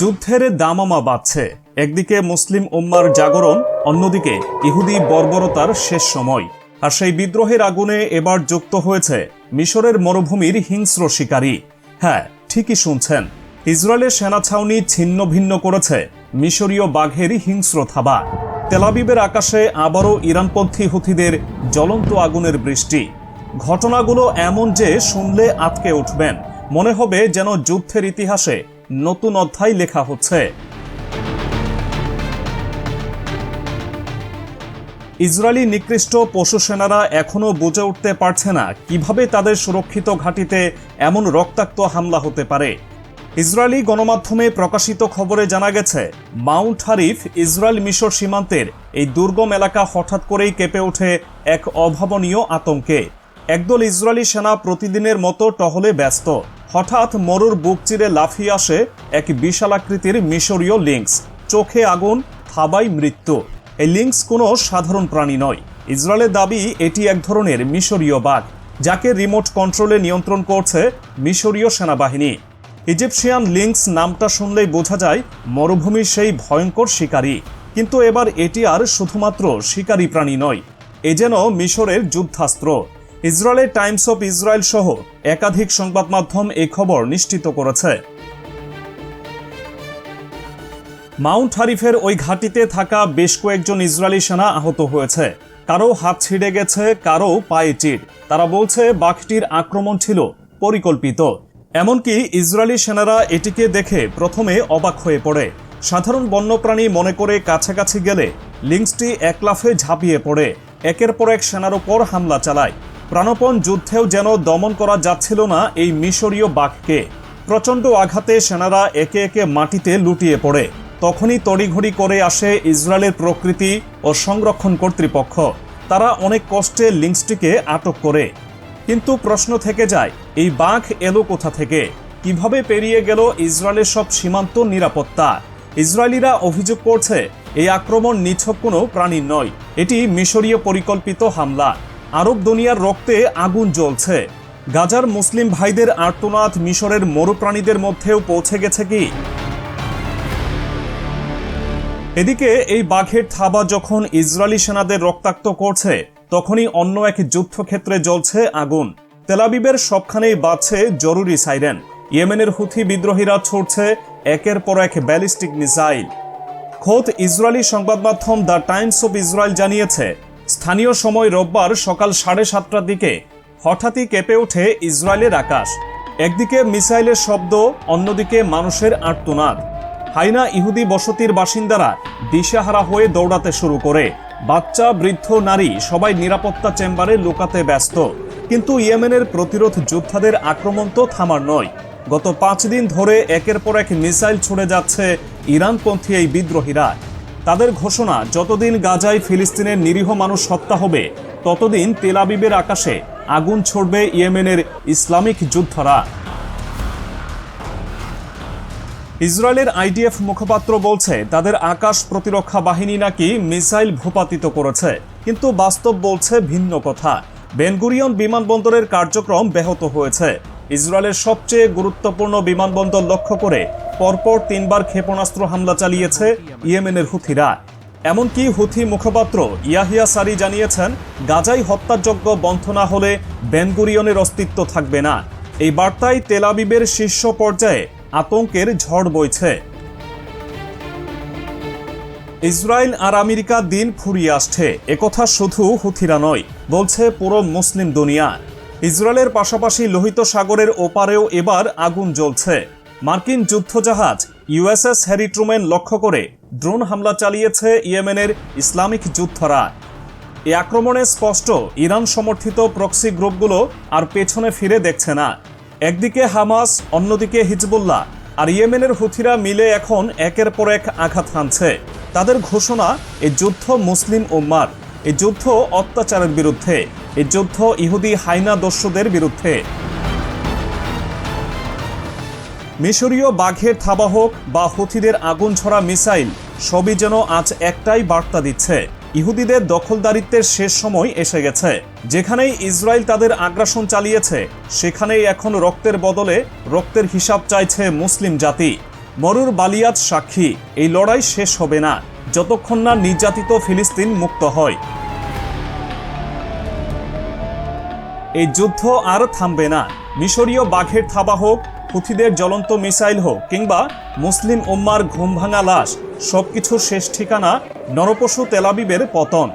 যুদ্ধের দামামা বাড়ছে একদিকে মুসলিম উম্মার জাগরণ, অন্যদিকে ইহুদি বর্বরতার শেষ সময়। আর সেই বিদ্রোহের আগুনে এবার যুক্ত হয়েছে মিশরের মরুভূমির হিংস্র শিকারী। হ্যাঁ ঠিকই শুনছেন। ইসরায়েলের সেনা ছাউনি ছিন্ন ভিন্ন করেছে মিশরীয় বাঘের হিংস্র থাবা। তেলাবিবের আকাশে আবারও ইরানপন্থী হুথিদের জ্বলন্ত আগুনের বৃষ্টি। ঘটনাগুলো এমন যে শুনলে আটকে উঠবেন। মনে হবে যেন যুদ্ধের ইতিহাসে নতুন অধ্যায় লেখা হচ্ছে। ইসরায়েলি নিকৃষ্ট পশু সেনারা এখনও বুঝে উঠতে পারছে না কীভাবে তাদের সুরক্ষিত ঘাঁটিতে এমন রক্তাক্ত হামলা হতে পারে। ইসরায়েলি গণমাধ্যমে প্রকাশিত খবরে জানা গেছে, মাউন্ট হারিফ ইসরায়েল মিশর সীমান্তের এই দুর্গম এলাকা হঠাৎ করেই কেঁপে ওঠে এক অভাবনীয় আতঙ্কে। একদল ইসরায়েলি সেনা প্রতিদিনের মতো টহলে ব্যস্ত। হঠাৎ মরুর বুক চিরে লাফিয়ে আসে এক বিশালাকৃতির মিশরীয় লিংস চোখে আগুন থাবাই মৃত্যু। এই লিংস কোনো সাধারণ প্রাণী নয়। ইসরায়েলের দাবি, এটি এক ধরনের মিশরীয় বাঘ, যাকে রিমোট কন্ট্রোলে নিয়ন্ত্রণ করছে মিশরীয় সেনাবাহিনী। ইজিপশিয়ান লিংস নামটা শুনলেই বোঝা যায় মরুভূমির সেই ভয়ঙ্কর শিকারী। কিন্তু এবার এটি আর শুধুমাত্র শিকারী প্রাণী নয়, এ যেন মিশরের যুদ্ধাস্ত্র। ইসরায়েলের টাইমস অফ ইসরায়েল সহ একাধিক সংবাদ মাধ্যম এই খবর নিশ্চিত করেছে। মাউন্ট হারিফের ওই ঘাঁটিতে থাকা বেশ কয়েকজন ইসরায়েলি সেনা আহত হয়েছে। কারও হাত ছিঁড়ে গেছে কারও পায়ে চিড় তারা বলছে, বাঘটির আক্রমণ ছিল পরিকল্পিত। এমনকি ইসরায়েলি সেনারা এটিকে দেখে প্রথমে অবাক হয়ে পড়ে। সাধারণ বন্যপ্রাণী মনে করে কাছাকাছি গেলে লিংসটি এক লাফে ঝাঁপিয়ে পড়ে। একের পর এক সেনার ওপর হামলা চালায়। প্রাণপণ যুদ্ধেও যেন দমন করা যাচ্ছিল না এই মিশরীয় বাঘকে। প্রচণ্ড আঘাতে সেনারা একে একে মাটিতে লুটিয়ে পড়ে। তখনই তড়িঘড়ি করে আসে ইসরায়েলের প্রকৃতি ও সংরক্ষণ কর্তৃপক্ষ। তারা অনেক কষ্টে লিংসটিকে আটক করে। কিন্তু প্রশ্ন থেকে যায়, এই বাঘ এলো কোথা থেকে? কীভাবে পেরিয়ে গেল ইসরায়েলের সব সীমান্ত নিরাপত্তা? ইসরায়েলিরা অভিযোগ করছে, এই আক্রমণ নিছক কোনো প্রাণীর নয়। এটি মিশরীয় পরিকল্পিত হামলা। আরব দুনিয়ার রক্তে আগুন জ্বলছে। গাজার মুসলিম ভাইদের আর্তনাদ মিশরের মরুপ্রাণীদের মধ্যেও পৌঁছে গেছে কি? এদিকে এই বাঘের থাবা যখন ইসরায়েলি সেনাদের রক্তাক্ত করছে, তখনই অন্য এক যুদ্ধক্ষেত্রে জ্বলছে আগুন। তেলাবিবের সবখানেই বাজছে জরুরি সাইরেন। ইয়েমেনের হুথি বিদ্রোহীরা ছড়ছে একের পর এক ব্যালিস্টিক মিসাইল। খোদ ইসরায়েলি সংবাদ মাধ্যম দ্য টাইমস অফ ইসরায়েল জানিয়েছে স্থানীয় সময় রোববার সকাল সাড়ে সাতটার দিকে হঠাৎই কেঁপে ওঠে ইসরায়েলের আকাশ। একদিকে মিসাইলের শব্দ, অন্যদিকে মানুষের আর্তনাদ। হাইনা ইহুদি বসতির বাসিন্দারা দিশেহারা হয়ে দৌড়াতে শুরু করে। বাচ্চা, বৃদ্ধ, নারী সবাই নিরাপত্তা চেম্বারে লুকাতে ব্যস্ত। কিন্তু ইয়েমেনের প্রতিরোধ যোদ্ধাদের আক্রমণ তো থামার নয়। গত পাঁচ দিন ধরে একের পর এক মিসাইল ছুড়ে যাচ্ছে ইরানপন্থী এই বিদ্রোহীরা। তাদের ঘোষণা, যতদিন গাজায় ফিলিস্তিনের নিরীহ মানুষ হত্যা হবে, ততদিন তেলাবিবের আকাশে আগুন ছড়বে ইয়েমেনের ইসলামিক যোদ্ধারা। ইসরায়েলের আইডিএফ মুখপাত্র বলছে, তাদের আকাশ প্রতিরক্ষা বাহিনী নাকি মিসাইল ভূপাতিত করেছে। কিন্তু বাস্তব বলছে ভিন্ন কথা। বেনগুরিয়ন বিমানবন্দরের কার্যক্রম ব্যাহত হয়েছে। ইসরায়েলের সবচেয়ে গুরুত্বপূর্ণ বিমানবন্দর লক্ষ্য করে পরপর তিনবার ক্ষেপণাস্ত্র হামলা চালিয়েছে ইয়েমেনের হুথিরা। এমনকি হুথি মুখপাত্র ইয়াহিয়া সারি জানিয়েছেন গাজাই হত্যাযজ্ঞ বন্ধ না হলে বেনগুরিয়নের অস্তিত্ব থাকবে না। এই বার্তায় তেলাবিবের শীর্ষ পর্যায়ে আতঙ্কের ঝড় বইছে। ইসরায়েল আর আমেরিকা দিন ফুরিয়ে আসছে। একথা শুধু হুথিরা নয়, বলছে পুরো মুসলিম দুনিয়া। ইসরায়েলের পাশাপাশি লোহিত সাগরের ওপারেও এবার আগুন জ্বলছে। মার্কিন যুদ্ধজাহাজ ইউএসএস হ্যারি ট্রুম্যান লক্ষ্য করে ড্রোন হামলা চালিয়েছে ইয়েমেনের ইসলামিক যুদ্ধরা। এ আক্রমণে স্পষ্ট, ইরান সমর্থিত প্রক্সি গ্রুপগুলো আর পেছনে ফিরে দেখছে না। একদিকে হামাস, অন্যদিকে হিজবুল্লাহ। আর ইয়েমেনের হুথিরা মিলে এখন একের পর এক আঘাত হানছে। তাদের ঘোষণা এই যুদ্ধ মুসলিম উম্মার। এই যুদ্ধ অত্যাচারের বিরুদ্ধে। এই যুদ্ধ ইহুদি হাইনা দস্যুদের বিরুদ্ধে। মিশরীয় বাঘের থাবা হোক বা হুথিদের আগুন ছড়া মিসাইল, সবই যেন আজ একটাই বার্তা দিচ্ছে। ইহুদিদের দখলদারিত্বের শেষ সময় এসে গেছে। যেখানেই ইসরায়েল তাদের আগ্রাসন চালিয়েছে, সেখানেই এখন রক্তের বদলে রক্তের হিসাব চাইছে মুসলিম জাতি। মরুর বালিয়াত সাক্ষী, এই লড়াই শেষ হবে না, যতক্ষণ না নির্যাতিত ফিলিস্তিন মুক্ত হয়। এই যুদ্ধ আর থামবে না। মিশরীয় বাঘের থাবা হোক, হুথিদের জ্বলন্ত মিসাইল হোক, কিংবা মুসলিম উম্মার ঘুম ভাঙা লাশ, সবকিছুর শেষ ঠিকানা নরপশু তেলাবিবের পতন।